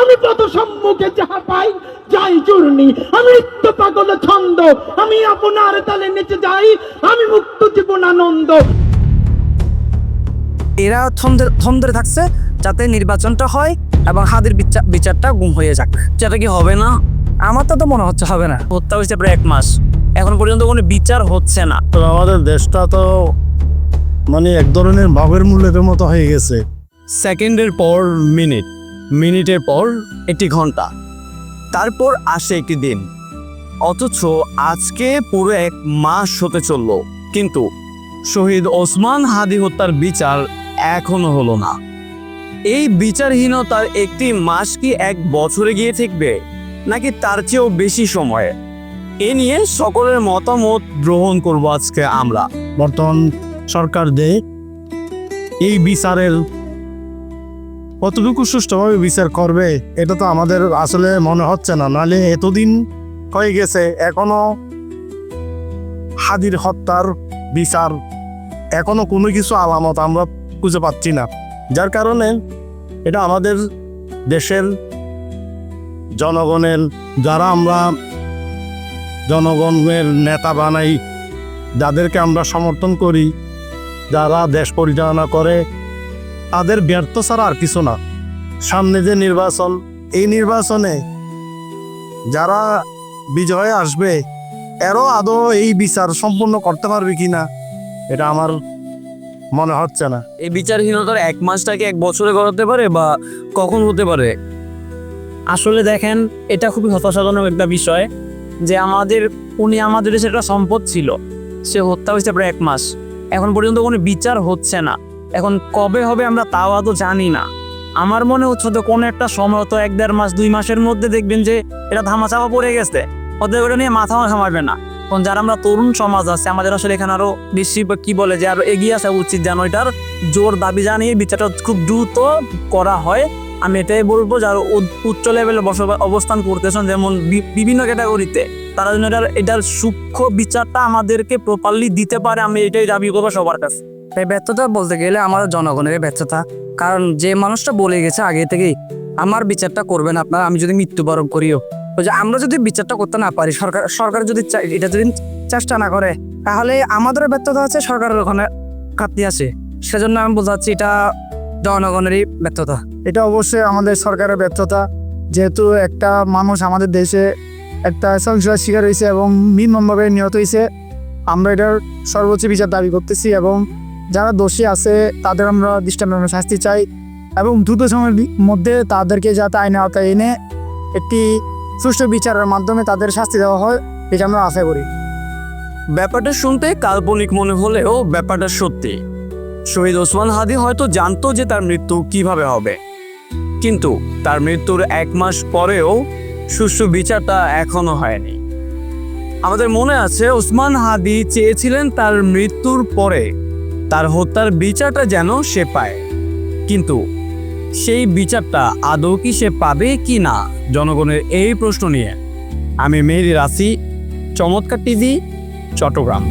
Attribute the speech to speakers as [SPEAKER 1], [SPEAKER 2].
[SPEAKER 1] আমি পথ সম্মুখে যাহা পাই যাই চূর্ণি। আমি নিত্য পাগল ছন্দ। আমি আপনার তালে নেচে যাই। আমি মুক্ত জীবন আনন্দ
[SPEAKER 2] এরা থমদে থমদে থাকছে যাতে নির্বাচনটা হয় এবং হাদির বিচার বিচারটা গুম হয়ে যাক। যেটা কি হবে না? আমার তো তো মনে হচ্ছে হবে না। হত্যা হয়েছে প্রায় এক মাস। এখন পর্যন্ত কোনো বিচার হচ্ছে না।
[SPEAKER 3] তো আমাদের দেশটা তো মানে এক ধরনের ভাবের মূল্যের মতো হয়ে গেছে।
[SPEAKER 4] সেকেন্ডের পর মিনিট। মিনিটের পর একটি ঘণ্টা। তারপর আসে একটি দিন। অথচ আজকে পুরো এক মাস হতে চলল কিন্তু শহীদ ওসমান হাদি হত্যার বিচার এখনও হলো না। এই বিচারহীনতার একটি মাস কি এক বছরে গিয়ে থাকবে নাকি তার চেয়েও বেশি সময়ে? এ নিয়ে সকলের মতামত গ্রহণ করব আজকে আমরা।
[SPEAKER 3] বর্তমান সরকার দেয় এই বিচারের কতটুকু সুষ্ঠুভাবে বিচার করবে, এটা তো আমাদের আসলে মনে হচ্ছে না। নালে এতদিন হয়ে গেছে, এখনও হাদির হত্যার বিচার, এখনও কোনো কিছু আলামত আমরা খুঁজে পাচ্ছি না। যার কারণে এটা আমাদের দেশের জনগণের, যারা আমরা জনগণের নেতা বানাই, যাদেরকে আমরা সমর্থন করি, যারা দেশ পরিচালনা করে তাদের ব্যর্থ ছাড়া আর কিছু না। সামনে যে নির্বাচন এই নির্বাচনে যারা বিজয়ে আসবে এরও আদৌ এই বিচার সম্পূর্ণ করতে পারবে কিনা এটা আমার মনে হচ্ছে না।
[SPEAKER 4] এই বিচারহীনতার এক মাসটাকে এক বছরে গড়াতে পারে বা কখন হতে পারে?
[SPEAKER 2] আসলে দেখেন এটা খুবই হতাশাজনক একটা বিষয় যে আমাদের উনি আমাদের দেশের একটা সম্পদ ছিল। সে হত্যা হয়েছে প্রায় এক মাস। এখন পর্যন্ত কোনো বিচার হচ্ছে না। এখন কবে হবে আমরা তাও আদৌ জানি না। আমার মনে হচ্ছে তো কোনো একটা সময় তো এক দেড় মাস, দুই মাসের মধ্যে দেখবেন যে এটা ধামাচাপা পড়ে গেছে। ওদের ওটা নিয়ে মাথা মাথা মারবে না। এখন যারা আমরা তরুণ সমাজ আছে, আমাদের আসলে এখানে আরও বেশি কি বলে যে আরও এগিয়ে আসা উচিত যেন এটার জোর দাবি জানিয়ে বিচারটা খুব দ্রুত করা হয়। আমি এটাই বলব যারা উচ্চ লেভেলে বসবাস অবস্থান করতেছেন যেমন বিভিন্ন ক্যাটাগরিতে তারা যেন এটার এটার সূক্ষ্ম বিচারটা আমাদেরকে প্রপারলি দিতে পারে, আমি এটাই দাবি করব সবার কাছে। এই ব্যর্থতা বলতে গেলে আমাদের জনগণের ব্যর্থতা। কারণ যে মানুষটা বলে গেছে আগে থেকেই, আমার বিচারটা করবেন আপনার, আমি যদি মৃত্যুবরণ করিও। যে আমরা যদি বিচারটা করতে না পারি, সরকার সরকার যদি এটা যদি চেষ্টা না করে, তাহলে আমাদের ব্যর্থতা আছে সরকারের ওখানে ঘাটতি আছে। সেজন্য আমি বোঝাচ্ছি এটা জনগণেরই ব্যর্থতা।
[SPEAKER 3] এটা অবশ্যই আমাদের সরকারের ব্যর্থতা। যেহেতু একটা মানুষ আমাদের দেশে একটা সহিংসতার শিকার হয়েছে এবং নির্মমভাবে নিহত হয়েছে, আমরা এটার সর্বোচ্চ বিচার দাবি করতেছি এবং যারা দোষী আছে, তাদের আমরা দৃষ্টান্তমূলক শাস্তি চাই এবং দ্রুত সময়ের মধ্যে তাদেরকে যাতে আইনে আওতায় এনে একটি সুষ্ঠু বিচারের মাধ্যমে তাদের শাস্তি দেওয়া হয়, এটা আমরা আশা করি।
[SPEAKER 4] ব্যাপারটা শুনতে কাল্পনিক মনে হলেও ব্যাপারটা সত্যি। শহীদ ওসমান হাদি হয়তো জানতো যে তার মৃত্যু কীভাবে হবে। কিন্তু তার মৃত্যুর এক মাস পরেও সুষ্ঠু বিচারটা এখনও হয়নি। আমাদের মনে আছে, ওসমান হাদি চেয়েছিলেন তার মৃত্যুর পরে তার হত্যার বিচারটা যেন সে পায়। কিন্তু সেই বিচারটা আদৌ কি সে পাবে কি না, জনগণের এই প্রশ্ন নিয়ে আমি মেহেদি রাশি, চমৎকার টিভি, চট্টগ্রাম।